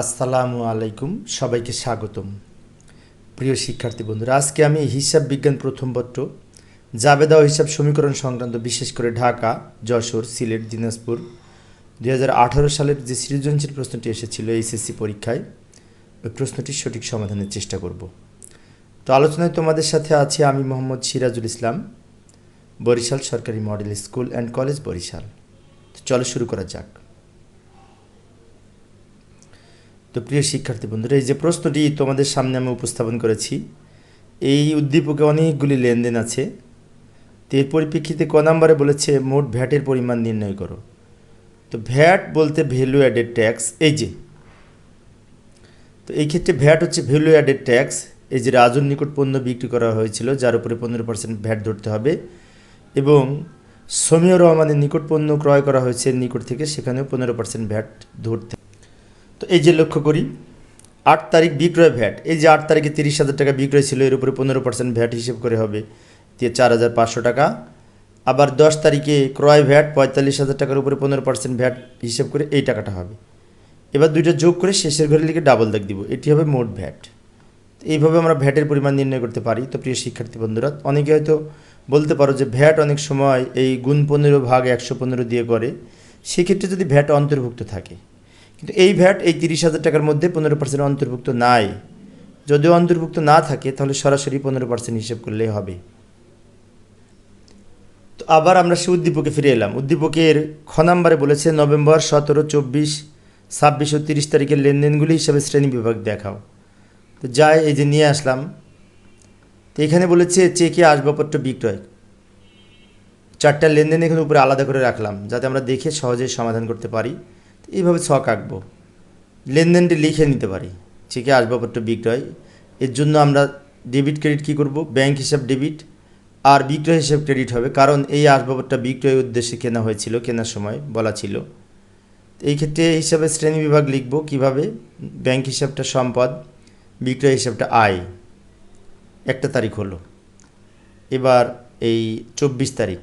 আসসালামু আলাইকুম, সবাইকে স্বাগতম। প্রিয় শিক্ষার্থী বন্ধুরা, আজকে আমি হিসাব বিজ্ঞান প্রথম পত্র, জাবেদা ও হিসাব সমীকরণ সংক্রান্ত বিশেষ করে ঢাকা, যশোর, সিলেট, দিনাজপুর দু হাজার আঠারো সালের যে সৃজনশীল প্রশ্নটি এসেছিল এইচএসসি পরীক্ষায়, ওই প্রশ্নটির সঠিক সমাধানের চেষ্টা করব। তো আলোচনায় তোমাদের সাথে আছি আমি মোহাম্মদ সিরাজুল ইসলাম, বরিশাল সরকারি model school and college Barisal. তো চলো শুরু করা যাক। তো প্রিয় শিক্ষার্থী বন্ধুরা, এই যে প্রশ্নটি তোমাদের সামনে আমি উপস্থাপন করেছি, এই উদ্দীপকে অনেকগুলি লেনদেন আছে। তো এর পরিপ্রেক্ষিতে ক নাম্বারে বলেছে, মোট ভ্যাটের পরিমাণ নির্ণয় করো। তো ভ্যাট বলতে ভ্যালু অ্যাডেড ট্যাক্স এই যে। তো এই ক্ষেত্রে ভ্যাট হচ্ছে ভ্যালু অ্যাডেড ট্যাক্স এই যে রাজুর নিকট পণ্য বিক্রি করা হয়েছিল, যার উপরে পনেরো পার্সেন্ট ভ্যাট ধরতে হবে। এবং সমীয় রহমানের নিকট পণ্য ক্রয় করা হয়েছে নিকট থেকে, সেখানেও পনেরো পার্সেন্ট ভ্যাট ধরতে তো এই যে লক্ষ্য করি, আট তারিখ বিক্রয় ভ্যাট। এই যে আট তারিখে তিরিশ হাজার টাকা বিক্রয় ছিল, এর উপরে পনেরো পার্সেন্ট ভ্যাট হিসেব করে হবে। দিয়ে চার হাজার পাঁচশো টাকা। আবার দশ তারিখে ক্রয় ভ্যাট, পঁয়তাল্লিশ হাজার টাকার উপরে পনেরো পার্সেন্ট ভ্যাট হিসেব করে এই টাকাটা হবে। এবার দুইটা যোগ করে শেষের ঘরে লিখে ডাবল দাগ দিব। এটি হবে মোট ভ্যাট। এইভাবে আমরা ভ্যাটের পরিমাণ নির্ণয় করতে পারি। তো প্রিয় শিক্ষার্থী বন্ধুরা, অনেকে হয়তো বলতে পারো যে ভ্যাট অনেক সময় এই গুণ পনেরো ভাগ একশো পনেরো দিয়ে করে। সেক্ষেত্রে যদি ভ্যাট অন্তর্ভুক্ত থাকে কিন্তু এই ভ্যাট এই তিরিশ হাজার টাকার মধ্যে পনেরো পার্সেন্ট অন্তর্ভুক্ত নাই। যদিও অন্তর্ভুক্ত না থাকে, তাহলে সরাসরি পনেরো পার্সেন্ট হিসেব করলেই হবে। তো আবার আমরা সে উদ্দীপকে ফিরে এলাম। উদ্দীপকের খ নাম্বারে বলেছে, নভেম্বর সতেরো, চব্বিশ, ছাব্বিশ ও তিরিশ তারিখের লেনদেনগুলি হিসাবে শ্রেণি বিভাগ দেখাও। তো যাই, এই যে নিয়ে আসলাম। তো এখানে বলেছে, চেকে আসবাবপত্র বিক্রয়। চারটা লেনদেন এখানে উপরে আলাদা করে রাখলাম, যাতে আমরা দেখে সহজেই সমাধান করতে পারি। এইভাবে ছক আঁকবো। লেনদেনটি লিখে নিতে পারি চেকে আসবাবপত্র বিক্রয়। এর জন্য আমরা ডেবিট ক্রেডিট কী করব? ব্যাংক হিসাব ডেবিট আর বিক্রয় হিসাব ক্রেডিট হবে, কারণ এই আসবাবপত্রটা বিক্রয়ের উদ্দেশ্যে কেনা হয়েছিল, কেনার সময় বলা ছিল। এই ক্ষেত্রে হিসাবে শ্রেণি বিভাগ লিখব কীভাবে? ব্যাংক হিসাবটা সম্পদ, বিক্রয় হিসাবটা আয়। একটা তারিখ হলো। এবার এই চব্বিশ তারিখ।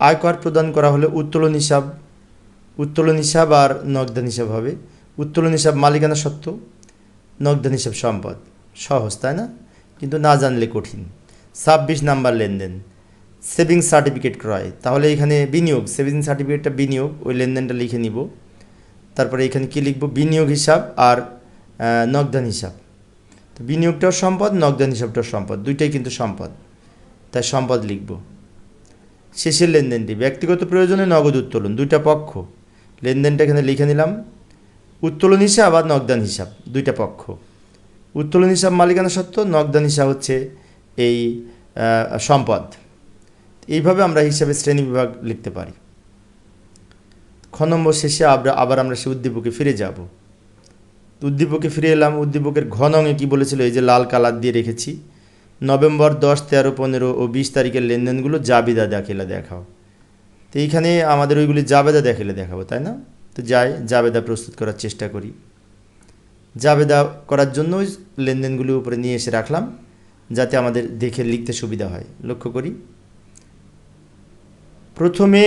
আয়কর প্রদান করা হলে উত্তোলন হিসাব উত্তোলন হিসাব আর নগদান হিসাব হবে। উত্তোলন হিসাব মালিকানা সত্ত্ব নগদান হিসাব সম্পদ। সহজ, তাই না? কিন্তু না জানলে কঠিন। ছাব্বিশ নাম্বার লেনদেন। সেভিংস সার্টিফিকেট ক্রয়। তাহলে এখানে বিনিয়োগ সেভিংস সার্টিফিকেটটা বিনিয়োগ, ওই লেনদেনটা লিখে নিব। তারপরে এখানে কি লিখব? বিনিয়োগ হিসাব আর নগদান হিসাব। তো বিনিয়োগটাও সম্পদ, নগদান হিসাবটাও সম্পদ। দুইটাই কিন্তু সম্পদ। তাই সম্পদ লিখব। শেষের লেনদেনটি, ব্যক্তিগত প্রয়োজনে নগদ উত্তোলন, দুইটা পক্ষ। লেনদেনটা এখানে লিখে নিলাম। উত্তোলন হিসাব আর নগদান হিসাব, দুইটা পক্ষ। উত্তোলন হিসাব মালিকানা সত্ত্ব, নগদান হিসাব হচ্ছে এই সম্পদ। এইভাবে আমরা হিসাবে শ্রেণি বিভাগ লিখতে পারি। খ নম্বর শেষে আবার আবার আমরা সে উদ্দীপকে ফিরে যাব। উদ্দীপকে ফিরে এলাম, উদ্দীপকের ঘনঙে কী বলেছিল? এই যে লাল কালার দিয়ে রেখেছি। নভেম্বর দশ, তেরো, পনেরো ও বিশ তারিখের লেনদেনগুলো জাবিদা দেখিলে দেখাও। তো এইখানে আমাদের ওইগুলি জাবেদা দেখিলে দেখাবো, তাই না? তো যাই, জাবেদা প্রস্তুত করার চেষ্টা করি। জাবেদা করার জন্য ওই লেনদেনগুলি উপরে নিয়ে এসে রাখলাম, যাতে আমাদের দেখে লিখতে সুবিধা হয়। লক্ষ্য করি। প্রথমে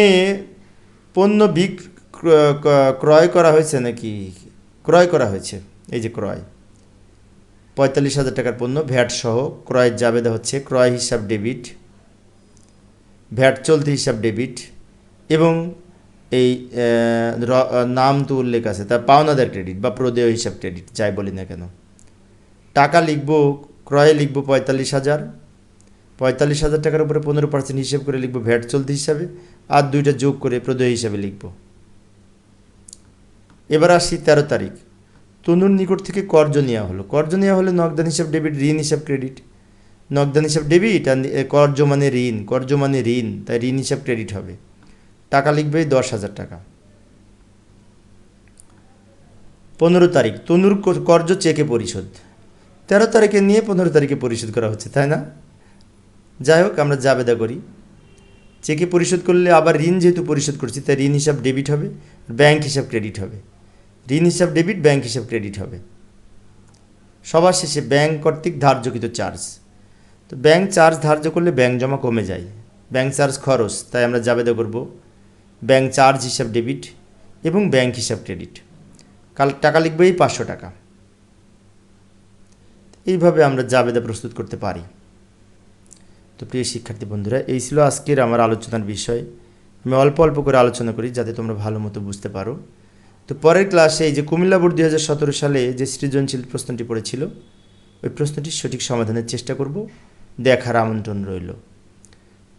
পণ্য বিক ক্রয় করা হয়েছে নাকি? ক্রয় করা হয়েছে, এই যে ক্রয়। পঁয়তাল্লিশ হাজার টাকার পণ্য, ভ্যাট সহ ক্রয়ের জাবেদা হচ্ছে, ক্রয় হিসাব ডেবিট, ভ্যাট চলতি হিসাব ডেবিট এবং এই নাম তো উল্লেখ আছে তার পাওনাদার ক্রেডিট বা প্রদেয় হিসাব ক্রেডিট যাই বলি না কেন। টাকা লিখব, ক্রয়ে লিখব পঁয়তাল্লিশ হাজার পঁয়তাল্লিশ হাজার টাকার উপরে পনেরো পার্সেন্ট হিসেব করে লিখব ভ্যাট চলতি হিসাবে, আর দুইটা যোগ করে প্রদেয় হিসাবে লিখব। এবার আসি তেরো তারিখ। তনুর নিকট থেকে কর্জ নেওয়া হলো। কর্জ নেওয়া হলে নগদান হিসাব ডেবিট ঋণ হিসাব ক্রেডিট নগদান হিসাব ডেবিট আর কর্জ মানে ঋণ, কর্জ মানে ঋণ, তাই ঋণ হিসাব ক্রেডিট হবে। টাকা লিখবে দশ হাজার টাকা। পনেরো তারিখ, তনুর কর্জ চেকে পরিশোধ। তেরো তারিখে নিয়ে পনেরো তারিখে পরিশোধ করা হচ্ছে, তাই না? যাই হোক, আমরা জাবেদা করি। চেকে পরিশোধ করলে আবার ঋণ যেহেতু পরিশোধ করছি, তাই ঋণ হিসাব ডেবিট হবে ব্যাংক হিসাব ক্রেডিট হবে। ঋণ হিসাব ডেবিট, ব্যাংক হিসাব ক্রেডিট হবে। সবার শেষে ব্যাংক কর্তৃক ধার্যকৃত চার্জ। তো ব্যাংক চার্জ ধার্য করলে ব্যাংক জমা কমে যায়। ব্যাংক চার্জ খরচ, তাই আমরা জাবেদা করব। ব্যাংক চার্জ হিসাব ডেবিট এবং ব্যাংক হিসাব ক্রেডিট। কাল টাকা লিখবে এই পাঁচশো টাকা। এইভাবে আমরা জাবেদা প্রস্তুত করতে পারি। তো প্রিয় শিক্ষার্থী বন্ধুরা, এই ছিল আজকের আমার আলোচনার বিষয়। আমি অল্প অল্প করে আলোচনা করি যাতে তোমরা ভালো মতো বুঝতে পারো। তো পরের ক্লাসে এই যে কুমিল্লা বোর্ড দুই সালে যে সৃজনশীল প্রশ্নটি পড়েছিল, ওই প্রশ্নটির সঠিক সমাধানের চেষ্টা করব। দেখার আমন্ত্রণ রইল।